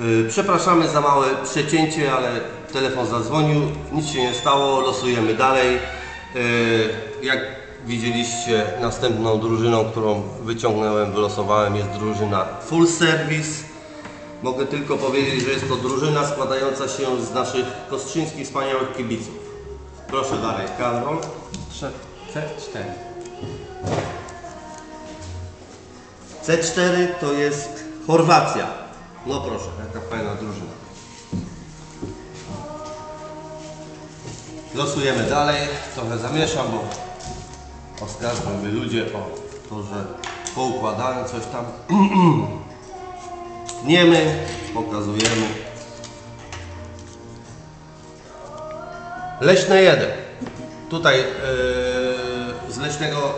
Y, Przepraszamy za małe przecięcie, ale telefon zadzwonił, nic się nie stało, losujemy dalej. Y, Jak widzieliście, następną drużyną, którą wyciągnąłem, wylosowałem jest drużyna Full Service. Mogę tylko powiedzieć, że jest to drużyna składająca się z naszych kostrzyńskich wspaniałych kibiców. Proszę dalej, Karol. C4. C4 to jest Chorwacja. No proszę, jaka fajna drużyna. Losujemy dalej. Trochę zamieszam, bo oskarżą mnie ludzie o to, że poukładałem coś tam. Niemy, pokazujemy. Leśne 1. Tutaj yy, z Leśnego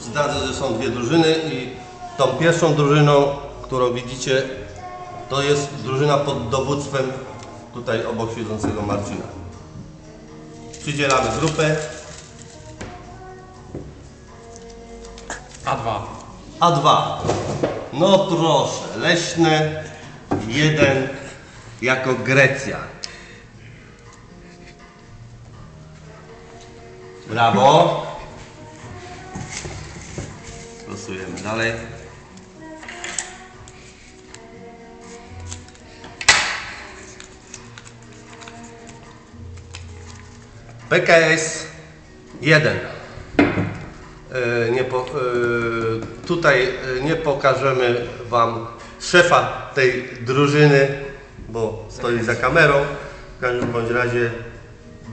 zdradzę, że są dwie drużyny i tą pierwszą drużyną, którą widzicie, to jest drużyna pod dowództwem tutaj obok siedzącego Marcina. Przydzielamy grupę. A2. A2. No proszę, Leśne 1 jako Grecja. Brawo. Losujemy dalej. PKS 1. E, Nie po, e, tutaj e, nie pokażemy Wam szefa tej drużyny, bo stoi za kamerą. W każdym bądź razie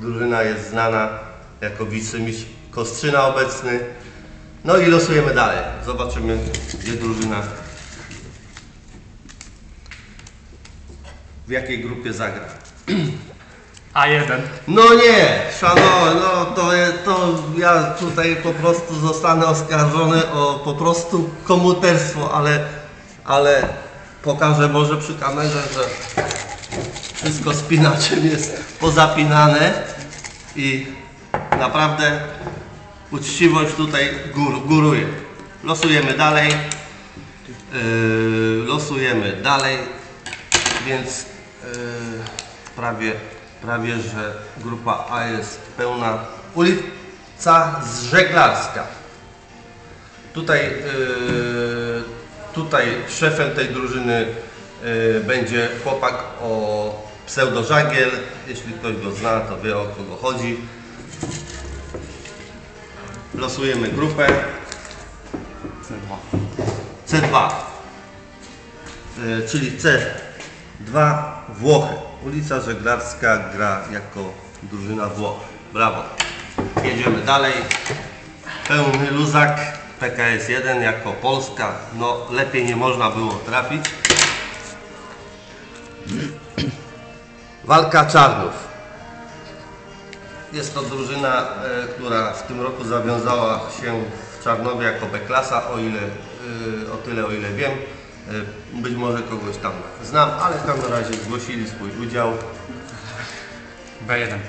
drużyna jest znana jako wicemistrz Kostrzyna obecny. No i losujemy dalej. Zobaczymy, gdzie drużyna w jakiej grupie zagra. A1. No nie, szanowny, no to, to ja tutaj po prostu zostanę oskarżony o po prostu komuterstwo, ale, ale pokażę może przy kamerze, że wszystko spinaczem jest pozapinane i naprawdę uczciwość tutaj gór, góruje. Losujemy dalej, yy, losujemy dalej, więc yy, prawie, prawie, że grupa A jest pełna. Ulica Żeglarska. Tutaj, yy, tutaj szefem tej drużyny yy, będzie chłopak o pseudo Żagiel. Jeśli ktoś go zna, to wie o kogo chodzi. Losujemy grupę. C2. C2, y, czyli C2 Włochy. Ulica Żeglarska gra jako drużyna Włoch. Brawo. Jedziemy dalej. Pełny luzak. PKS 1 jako Polska. No lepiej nie można było trafić. Walka Czarnów. Jest to drużyna, e, która w tym roku zawiązała się w Czarnowie jako B-klasa, o ile, e, o tyle o ile wiem. E, Być może kogoś tam znam, ale w każdym razie zgłosili swój udział B1.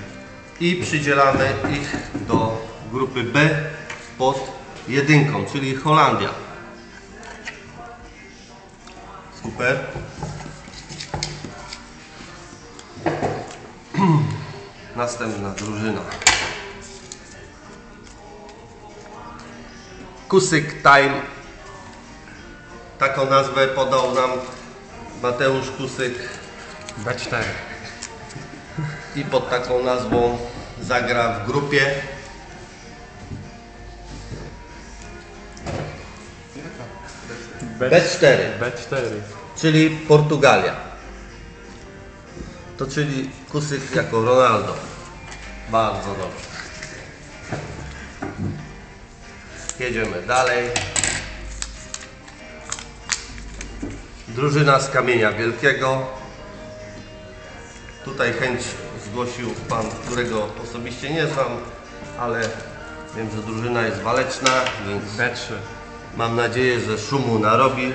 i przydzielamy ich do grupy B pod jedynką, czyli Holandia. Super. Następna drużyna. Kusyk Time. Taką nazwę podał nam Mateusz Kusyk B4. i pod taką nazwą zagra w grupie. B4, B4. czyli Portugalia. To czyli Kusyk jako Ronaldo. Bardzo dobrze. Jedziemy dalej. Drużyna z Kamienia Wielkiego. Tutaj chęć zgłosił pan, którego osobiście nie znam, ale wiem, że drużyna jest waleczna, więc B3. mam nadzieję, że szumu narobi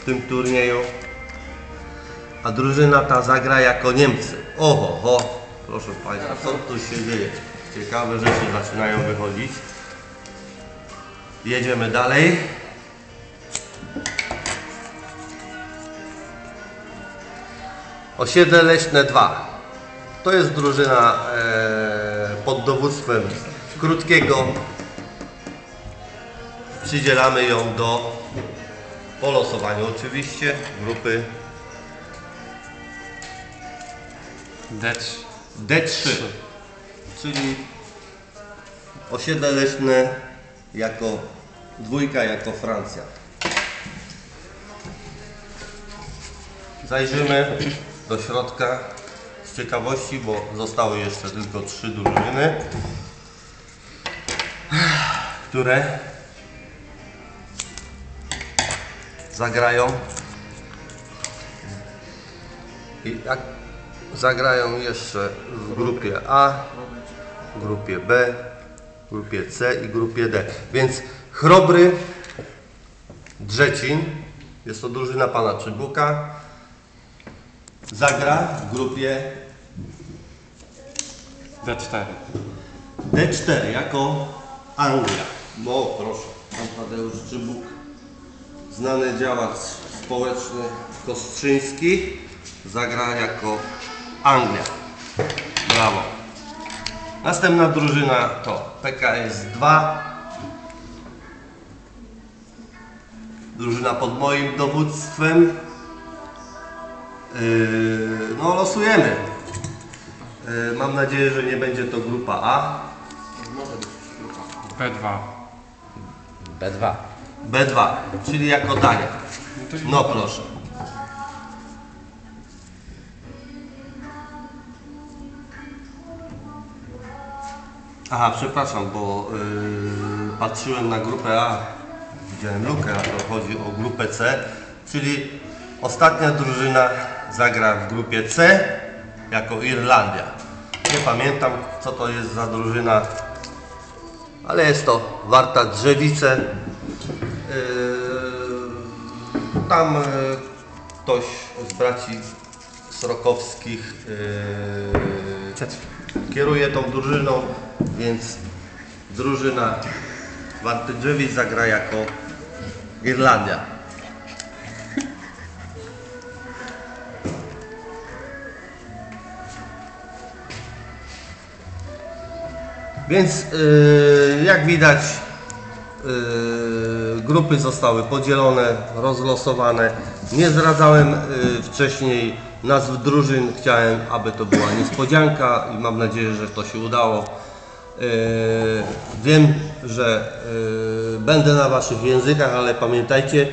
w tym turnieju. A drużyna ta zagra jako Niemcy. Oho, ho, proszę Państwa, co tu się dzieje? Ciekawe rzeczy zaczynają wychodzić. Jedziemy dalej. Osiedle Leśne 2. To jest drużyna e, pod dowództwem Krótkiego. Przydzielamy ją do po losowaniu oczywiście grupy D3. D3, czyli osiedle leśne jako dwójka, jako Francja. Zajrzymy do środka z ciekawości, bo zostały jeszcze tylko trzy drużyny, które zagrają i jak zagrają jeszcze w grupie A, grupie B, grupie C i grupie D. Więc Chrobry Drzecin, jest to drużyna pana Czybuka, zagra w grupie D4. D4 jako Anglia. Bo proszę, pan Tadeusz Czybuk, znany działacz społeczny Kostrzyński, zagra jako Anglia. Brawo. Następna drużyna to PKS 2. Drużyna pod moim dowództwem. Yy, no losujemy. Yy, mam nadzieję, że nie będzie to grupa A. B2. B2. B2, czyli jako Dania. No No proszę. Aha, przepraszam, bo yy, patrzyłem na grupę A, widziałem lukę, a to chodzi o grupę C, czyli ostatnia drużyna zagra w grupie C jako Irlandia. Nie pamiętam co to jest za drużyna, ale jest to Warta Drzewice. Yy, Tam yy, ktoś z braci Srokowskich yy, C3. kieruje tą drużyną, więc drużyna Warty Drzewic zagra jako Irlandia. Więc yy, jak widać yy, grupy zostały podzielone, rozlosowane. Nie zdradzałem yy, wcześniej nazw drużyn. Chciałem, aby to była niespodzianka i mam nadzieję, że to się udało. Yy, wiem, że yy, będę na Waszych językach, ale pamiętajcie,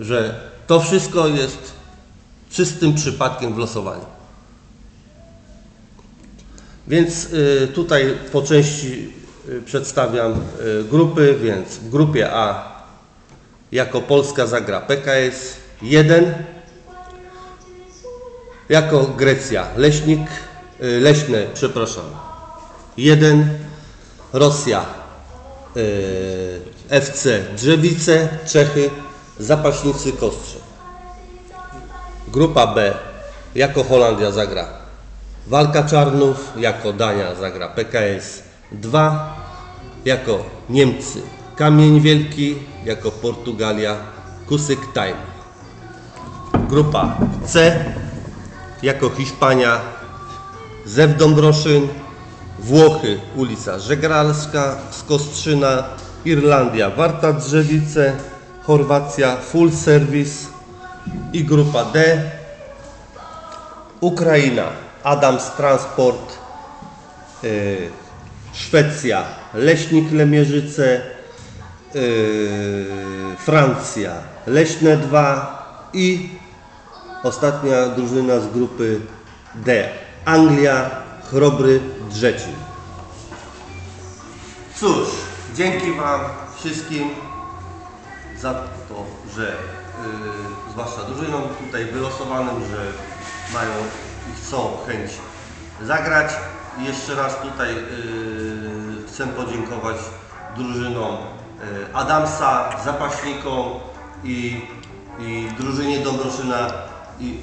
że to wszystko jest czystym przypadkiem w losowaniu. Więc y, tutaj po części y, przedstawiam y, grupy, więc w grupie A jako Polska zagra PKS 1, jako Grecja Leśnik, Leśne, przepraszam, 1, Rosja FC Drzewice, Czechy, Zapaśnicy Kostrze. Grupa B jako Holandia zagra Walka Czarnów, jako Dania zagra PKS 2, jako Niemcy Kamień Wielki, jako Portugalia Kusyk Time. Grupa C jako Hiszpania Zew Dąbroszyn, Włochy ulica Żegralska z Kostrzyna, Irlandia Warta Drzewice, Chorwacja Full Service i grupa D Ukraina, Adams Transport, y, Szwecja, Leśnik Lemierzyce, y, Francja, Leśne 2 i ostatnia drużyna z grupy D, Anglia, Chrobry Drzecin. Cóż, dzięki Wam wszystkim za to, że yy, zwłaszcza drużynom tutaj wylosowanym, że mają chcą chęć zagrać. Jeszcze raz tutaj yy, chcę podziękować drużynom yy, Adamsa, zapaśnikom i, i drużynie Dąbroszyna i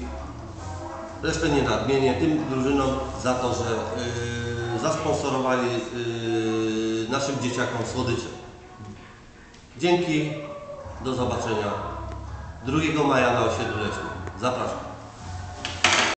zresztą nie nadmienię tym drużynom za to, że yy, zasponsorowali yy, naszym dzieciakom słodycze. Dzięki, do zobaczenia 2 maja na osiedlu leśnym. Zapraszam.